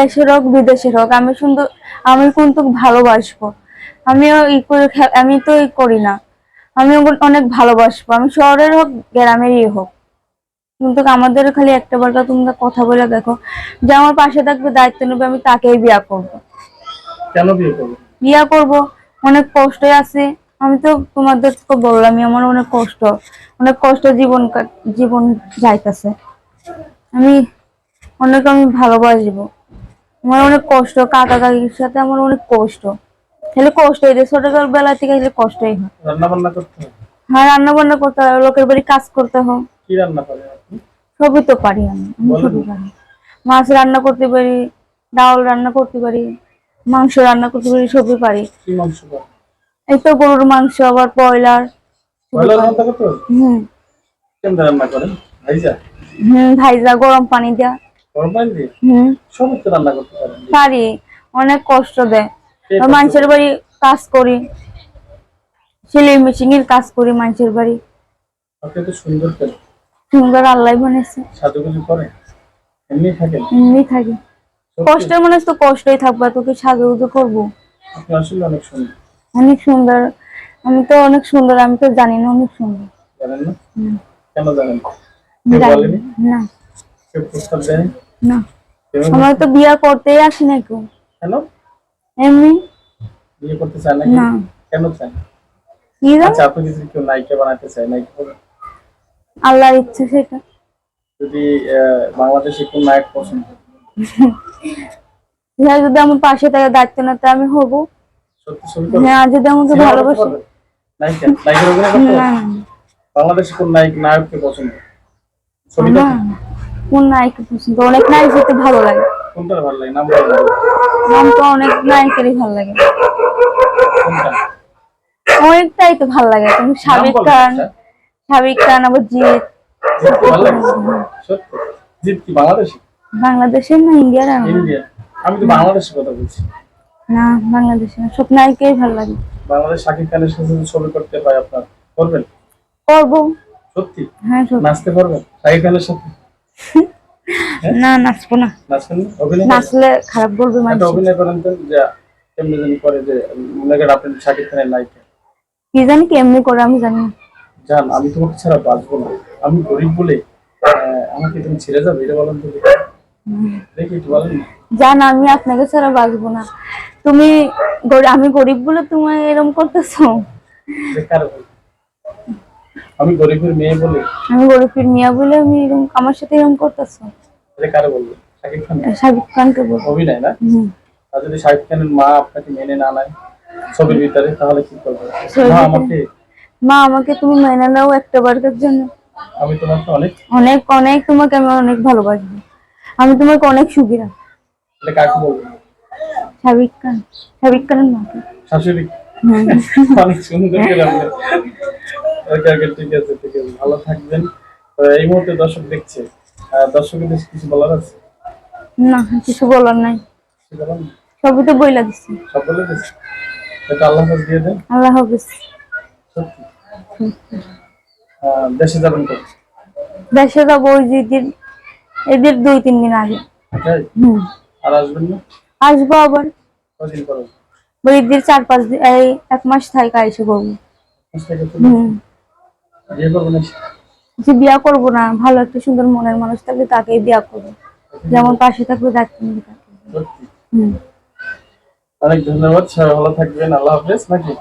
দেশের হোক বিদেশের হোক আমি সুন্দর আমি কিন্তু ভালোবাসবো। আমিও ই করে আমি তো ই করি না। আমি অনেক ভালোবাসবো। আমি শহরের হোক গ্রামেরই হোক। কিন্তু আমাদের খালি একটা বার তোমরা কথা বলে দেখো যে আমার পাশে থাকবে দায়িত্ব নেবে আমি তাকেই বিয়া করব। কেন বিয়ে করবে? বিয়া করব। অনেক কষ্টে আছে। আমি তো তোমাদেরকে বললামই আমার অনেক কষ্ট। অনেক কষ্ট জীবন জীবন যাইতেছে। আমি অনেক আমি ভালোবাসবো। আমার অনেক কষ্ট কাকা কাকির সাথে আমার অনেক কষ্ট। খালি কষ্ট হয়েছে ছোটকাল বেলা থেকে খালি কষ্টই হয়। রান্না বান্না করতে হ্যাঁ? রান্না বান্না করতে হয় লোকের বাড়ি কাজ করতে হয়। কি রান্না আপনি? সবই তো পারি আমি সবই পারি। মাছ রান্না করতে পারি ডাল রান্না করতে পারি মাংস রান্না করতে পারি সবই পারি। কি মাংস এই তো গরুর মাংস আবার ব্রয়লার। হুম। কেমন রান্না করেন? ভাইজা? হুম ভাইজা গরম পানি দেয়া। পারি অনেক কষ্ট দেয়। মানুষের বাড়ি কাজ করি সেলাই মেশিনের কাজ করি মানুষের বাড়ি। তো সুন্দর আল্লাহ বানিয়েছে। এমনি থাকেন এমনি থাকি। কষ্টের মানুষ তো কষ্টই থাকবে তোকে সাজুগুজু করব। অনেক সুন্দর। আমি তো অনেক সুন্দর আমি তো জানি না অনেক সুন্দর। জানেন না? কেন জানেন? না। কেউ প্রস্তাব দেয় না। কেউ আমার তো বিয়া করতেই আসি না কেউ। কেন? এমনি? বিয়ে করতে চায় না না। কেন চায়? কি আচ্ছা আপনি যদি কেউ নায়িকা বানাতে চায় নায়িকা? আল্লাহর ইচ্ছে সেটা। যদি বাংলাদেশে কোন নায়ক পছন্দ হ্যাঁ যদি আমার পাশে থাকে দায়িত্ব নিতে আমি হব। সত্যি হ্যাঁ যদি আমাকে করতে ভালোবাসে। করতে না? বাংলাদেশে কোন নায়ক নায়ককে পছন্দ ছবি না। দেখে? কোন নায়ক পছন্দ? অনেক নায়ক যেতে ভালো লাগে। কোনটা ভালো লাগে? নাম নাম তো অনেক নায়কেরই ভালো লাগে। অনেকটাই তো ভালো লাগে। তুমি নাম খান আচ্ছা। খান আবার জিৎ। কি বাংলাদেশি? বাংলাদেশের না ইন্ডিয়ার? আমি তো বাংলাদেশের কথা বলছি। না বাংলাদেশের না। সব নায়কেই ভালো লাগে। বাংলাদেশ শাকিব খানের সাথে ছবি করতে হয় আপনার। করবেন? করব। সত্যি? হ্যাঁ নাচতে পারবেন? শাকিব খানের সাথে? না নাচবো না? নাচলে খারাপ বলবে মানুষ। অভিনয় করেন তো যে কেমনি জানি করে যে আপনি শাকিব খানের কি জানি কেমনি করে আমি জানি জান আমি তোমাকে ছাড়া বাঁচবো না। আমি গরিব বলে আমাকে তুমি ছেড়ে যাবে এটা বলেন তো দেখি। একটু বলেন জান আমি আপনাকে ছাড়া বাঁচবো না। তুমি আমি গরিব বলে তুমি এরকম করতেছো? আমি গরিবের মেয়ে বলে? আমি গরিবের মিয়া বলে আমি এরকম আমার সাথে এরকম করতেছো? এটা কারে বলব শাকিব খান সাবিক খানকে বল অভিনয় না? আর যদি শাকিব খানের মা আপনাকে মেনে না নেয় ছবির ভিতরে তাহলে কি করবে? মা আমাকে? মা আমাকে তুমি মেনে নাও একটা বারের জন্য। আমি তোমাকে অনেক অনেক অনেক তোমাকে আমি অনেক ভালোবাসবো। আমি তোমাকে অনেক সুখী রাখব। এটা কাকে বলব? সাবিক খান। সাবিক খানের মাকে। শাশুড়ি। অনেক সুন্দর করে ওকে ওকে ঠিক আছে ঠিক আছে ভালো থাকবেন। এই মুহূর্তে দর্শক দেখছে। দর্শকদের কিছু বলার আছে? না কিছু বলার নাই? সবই তো বইলা দিচ্ছি সব বলে এটা আল্লাহ হাফেজ দিয়ে দেন। আল্লাহ হাফিজ। সত্যি? দেশে যাবেন তো দেশে যাব ওই যে ঈদের ঈদের দুই তিন দিন আগে। আর আসবেন না? আসব আবার। কদিন পরে ওই ঈদের চার পাঁচ দিন এই এক মাস থাকা এসে করব হুম? যে বিয়া করব না ভালো একটা সুন্দর মনের মানুষ থাকলে তাকেই বিয়া করব। যেমন পাশে থাকবে তাকে। অনেক ধন্যবাদ সবাই ভালো থাকবেন আল্লাহ হাফেজ নাকি?